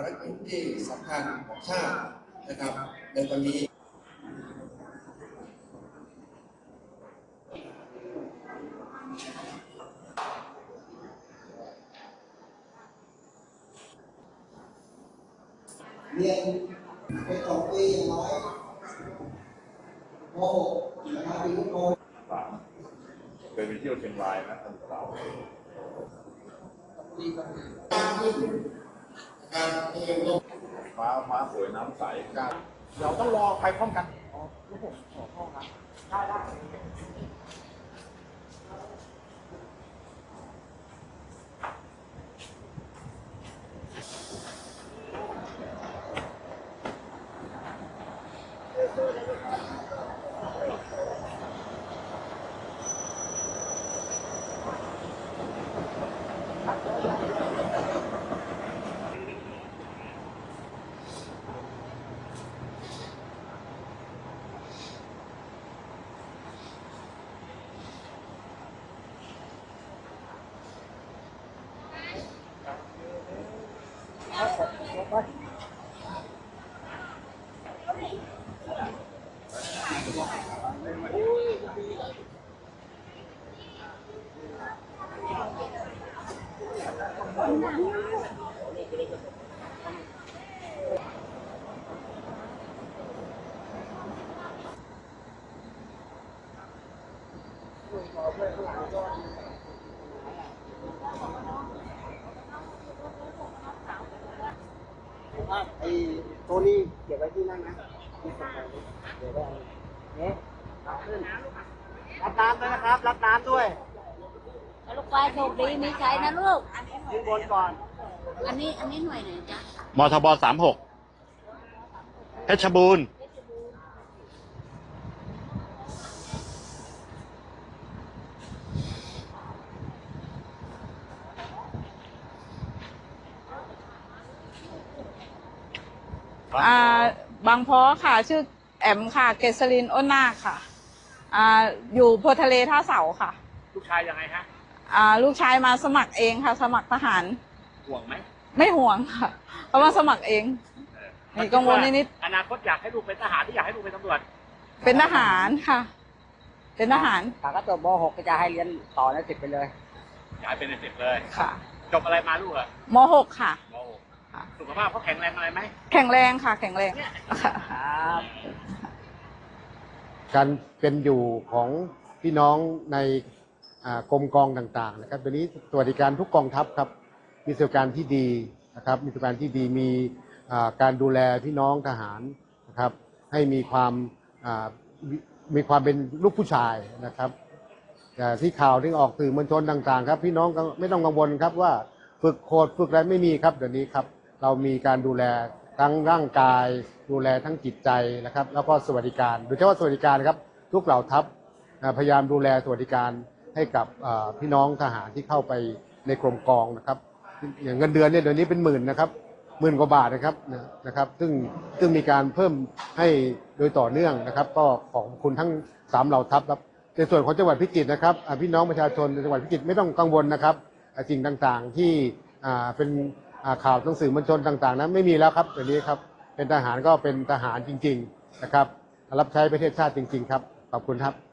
ารกิจที่สำคัญของชาตินะครับในวันนี้เรียนเป็นสองปีอย่างน้อยม .6 นะครับปีนี้มสามเคยไปเที่ยวเชียงรายนะท่า นสาวฟ้าฟ้าสวยน้ำใสกล้าเดี๋ยวต้องรอไปพร้อมกันอ๋อลูกผมขอพ่อครับได้ได้ ว่า ไอ้ตัวนี้เก็บไว้ที่นั่นนะที่สำคัญเดี๋ยวได้เนี่ยรับขึ้นรับน้ำด้วยนะครับ รับน้ำด้วยลูกควายโชคดีมีชัยนะลูกขึ้นบนก่อน อันนี้อันนี้หน่วยไหนจ๊ะมทบสามหกเพชรบูรณ์ อ่าบางเพอค่ะ ชื่อแอมค่ะ เกษรินอ้นนาคค่ะอ่าอยู่โพธิ์ทะเลท่าเสาค่ะลูกชายยังไงฮะอ่าลูกชายมาสมัครเองค่ะ สมัครทหาร ห่วงไหมไม่ห่วงค่ะเขามาสมัครเองมีกังวลนิดอนาคตอยากให้ลูกเป็นทหารที่อยากให้ลูกเป็นตำรวจๆเป็นทหารค่ะ เป็นทหารถ้าก็จบม .6 ก็จะให้เรียนต่อในสิบไปเลยอยากให้เป็นในสิบเลยค่ะ จบอะไรมาลูกอะม .6 ค่ะโอ้ ค่ะ สุขภาพเขาแข็งแรงอะไรไหมแข็งแรงค่ะ แข็งแรงค่ะครับการเป็นอยู่ของพี่น้องในอ่ากรมกองต่างๆนะครับตัวนี้สวัสดิการทุกกองทัพครับ มีสวัสดิการที่ดีนะครับ มีสวัสดิการที่ดีมีอ่าการดูแลพี่น้องทหารนะครับให้มีความอ่ามีมีความเป็นลูกผู้ชายนะครับแต่ที่ข่าวที่ออกสื่อมวลชนต่างๆ ครับ พี่น้องก็ไม่ต้องกังวลครับว่าฝึกโคดฝึกอะไรไม่มีครับเดี๋ยวนี้ครับ เรามีการดูแลทั้งร่างกาย ดูแลทั้งจิตใจนะครับ แล้วก็สวัสดิการโดยเฉพาะสวัสดิการครับ ทุกเหล่าทัพพยายามดูแลสวัสดิการให้กับพี่น้องทหารที่เข้าไปในกรมกองนะครับ อย่างเงินเดือนเนี่ยเดี๋ยวนี้เป็นหมื่นนะครับหมื่นกว่าบาทนะครับนะครับ ซึ่งซึ่งมีการเพิ่มให้โดยต่อเนื่องนะครับ ก็ของคุณทั้งสามเหล่าทัพครับในส่วนของจังหวัดพิจิตรนะครับพี่น้องประชาชนในจังหวัดพิจิตรไม่ต้องกังวลนะครับสิ่งต่างๆที่เป็น ข่าวหนังสื่อมวลชนต่างๆ นั้นไม่มีแล้วครับเดี๋ยวนี้ครับ เป็นทหารก็เป็นทหารจริง ๆ นะครับ รับใช้ประเทศชาติจริง ๆ ครับ ขอบคุณครับ